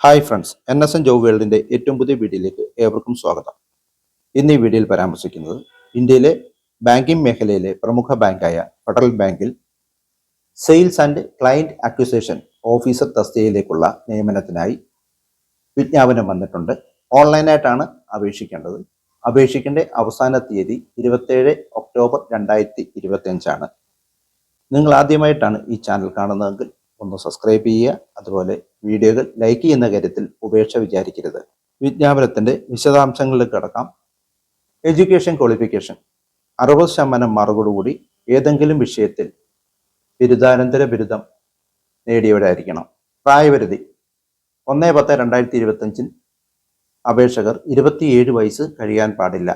Hi friends N S N job വേൾഡിന്റെ ഏറ്റവും പുതിയ വീഡിയോയിലേക്ക് ഏവർക്കും സ്വാഗതം. ഇന്ന് ഈ വീഡിയോയിൽ പരാമർശിക്കുന്നത് ഇന്ത്യയിലെ ബാങ്കിംഗ് മേഖലയിലെ പ്രമുഖ ബാങ്കായ ഫെഡറൽ ബാങ്കിൽ sales and client acquisition officer തസ്തികയിലേക്കുള്ള നിയമനത്തിനായി വിജ്ഞാപനം വന്നിട്ടുണ്ട്. ഓൺലൈനായിട്ടാണ് അപേക്ഷിക്കേണ്ടത്. അപേക്ഷിക്കേണ്ട അവസാന തീയതി ഇരുപത്തേഴ് ഒക്ടോബർ രണ്ടായിരത്തി ഇരുപത്തിയഞ്ചാണ് നിങ്ങൾ ആദ്യമായിട്ടാണ് ഈ ചാനൽ കാണുന്നതെങ്കിൽ ഒന്ന് സബ്സ്ക്രൈബ് ചെയ്യുക അതുപോലെ വീഡിയോകൾ ലൈക്ക് ചെയ്യുന്ന കാര്യത്തിൽ ഉപേക്ഷ വിചാരിക്കരുത്. വിജ്ഞാപനത്തിന്റെ വിശദാംശങ്ങളിൽ കടക്കാം. എഡ്യൂക്കേഷൻ ക്വാളിഫിക്കേഷൻ അറുപത് ശതമാനം മാർക്കോടുകൂടി ഏതെങ്കിലും വിഷയത്തിൽ ബിരുദാനന്തര ബിരുദം നേടിയവരായിരിക്കണം. പ്രായപരിധി. ഒന്ന് പത്ത് രണ്ടായിരത്തി ഇരുപത്തഞ്ചിൽ അപേക്ഷകർ ഇരുപത്തിയേഴ് വയസ്സ് കഴിയാൻ പാടില്ല.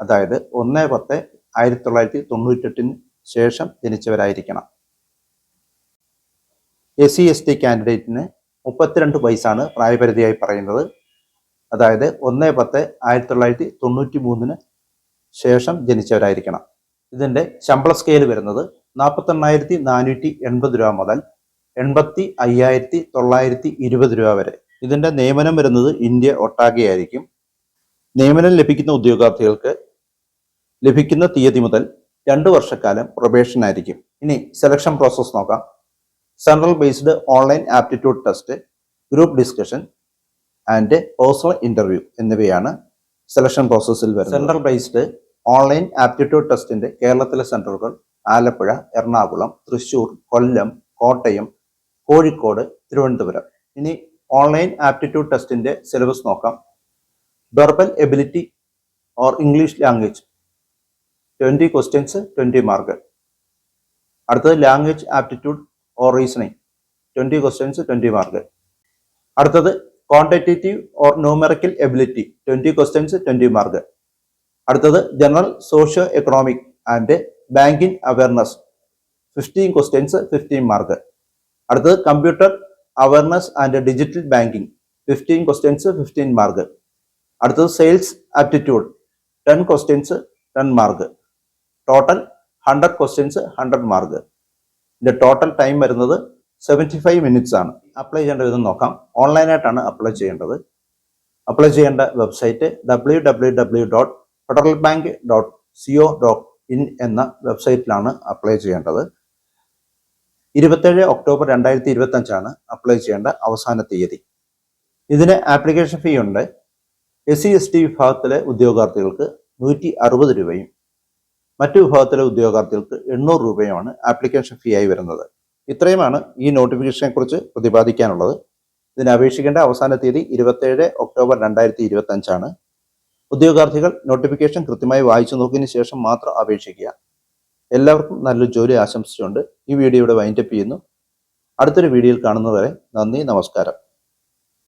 അതായത് ഒന്ന് പത്ത് ആയിരത്തി തൊള്ളായിരത്തി തൊണ്ണൂറ്റെട്ടിന് ശേഷം ജനിച്ചവരായിരിക്കണം. എസ് സി എസ് ടി കാൻഡിഡേറ്റിന് മുപ്പത്തിരണ്ട് വയസ്സാണ് പ്രായപരിധിയായി പറയുന്നത്. അതായത് ഒന്ന് പത്ത് ആയിരത്തി തൊള്ളായിരത്തി തൊണ്ണൂറ്റി മൂന്നിന് ശേഷം ജനിച്ചവരായിരിക്കണം. ഇതിന്റെ ശമ്പള സ്കെയിൽ വരുന്നത് നാൽപ്പത്തെണ്ണായിരത്തി നാനൂറ്റി എൺപത് രൂപ മുതൽ എൺപത്തി അയ്യായിരത്തി തൊള്ളായിരത്തി ഇരുപത് രൂപ വരെ. ഇതിന്റെ നിയമനം വരുന്നത് ഇന്ത്യ ഒട്ടാകെയായിരിക്കും നിയമനം ലഭിക്കുന്ന ഉദ്യോഗാർത്ഥികൾക്ക് ലഭിക്കുന്ന തീയതി മുതൽ രണ്ട് വർഷക്കാലം പ്രൊബേഷൻ ആയിരിക്കും. ഇനി സെലക്ഷൻ പ്രോസസ്സ് നോക്കാം. Central based online aptitude test group discussion and personal interview എന്നിവയാണ് സെലക്ഷൻ പ്രോസസ്സിൽ വരുന്നത്. സെൻട്രൽ ബേസ്ഡ് ഓൺലൈൻ ആപ്റ്റിറ്റ്യൂഡ് ടെസ്റ്റിന്റെ കേരളത്തിലെ സെന്ററുകൾ ആലപ്പുഴ എറണാകുളം തൃശൂർ കൊല്ലം കോട്ടയം കോഴിക്കോട് തിരുവനന്തപുരം. ഇനി ഓൺലൈൻ ആപ്റ്റിറ്റ്യൂഡ് ടെസ്റ്റിന്റെ സിലബസ് നോക്കാം. Verbal ability or English language twenty questions twenty mark അടുത്തത് language aptitude or reasoning twenty questions twenty mark അടുത്തത് quantitative or numerical ability twenty questions twenty mark അടുത്തത് general socio economic and banking awareness fifteen questions fifteen mark അടുത്തത് computer awareness and digital banking fifteen questions fifteen mark അടുത്തത് sales aptitude ten questions ten mark total hundred questions hundred mark ഇതിന്റെ total time വരുന്നത് seventy five minutes ആണ്. Apply ചെയ്യേണ്ട വിധം നോക്കാം. ഓൺലൈനായിട്ടാണ് apply ചെയ്യേണ്ടത്. അപ്ലൈ ചെയ്യേണ്ട website W W W dot Federal bank dot CO dot in എന്ന വെബ്സൈറ്റിലാണ് അപ്ലൈ ചെയ്യേണ്ടത്. ഇരുപത്തേഴ് ഒക്ടോബർ രണ്ടായിരത്തി ഇരുപത്തി അഞ്ചാണ് അപ്ലൈ ചെയ്യേണ്ട അവസാന തീയതി. ഇതിന് ആപ്ലിക്കേഷൻ ഫീ ഉണ്ട്. എസ് സി എസ് ടി വിഭാഗത്തിലെ ഉദ്യോഗാർത്ഥികൾക്ക് നൂറ്റി അറുപത് രൂപയും മറ്റു വിഭാഗത്തിലെ ഉദ്യോഗാർത്ഥികൾക്ക് എണ്ണൂറ് രൂപയുമാണ് ആപ്ലിക്കേഷൻ ഫീ ആയി വരുന്നത്. ഇത്രയുമാണ് ഈ നോട്ടിഫിക്കേഷനെ കുറിച്ച് പ്രതിപാദിക്കാനുള്ളത്. ഇതിന് അപേക്ഷിക്കേണ്ട അവസാന തീയതി ഇരുപത്തേഴ് ഒക്ടോബർ രണ്ടായിരത്തി ഇരുപത്തി അഞ്ചാണ് ഉദ്യോഗാർത്ഥികൾ നോട്ടിഫിക്കേഷൻ കൃത്യമായി വായിച്ചു നോക്കിയതിന് ശേഷം മാത്രം അപേക്ഷിക്കുക. എല്ലാവർക്കും നല്ലൊരു ജോലി ആശംസിച്ചുകൊണ്ട് ഈ വീഡിയോ ഇവിടെ വൈൻഡപ്പ് ചെയ്യുന്നു. അടുത്തൊരു വീഡിയോയിൽ കാണുന്നവരെ നന്ദി നമസ്കാരം.